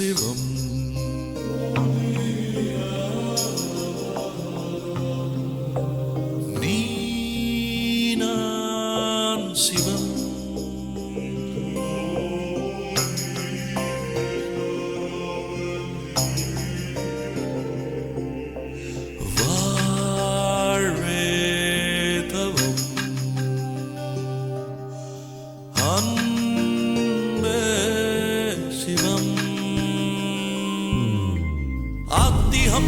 சிவம். நீ நான் சிவம்.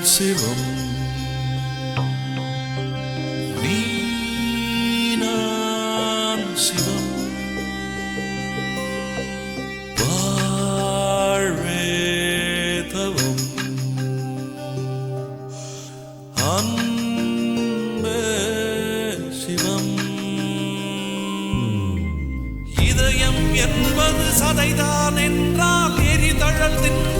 யார் சிவம். நீ நான் சிவம். வாழ்வே தவம். அன்பே சிவம். இதயம் என்பது சதைதான் என்றால் எரிதழல் தின்றுவிடும்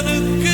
other girl.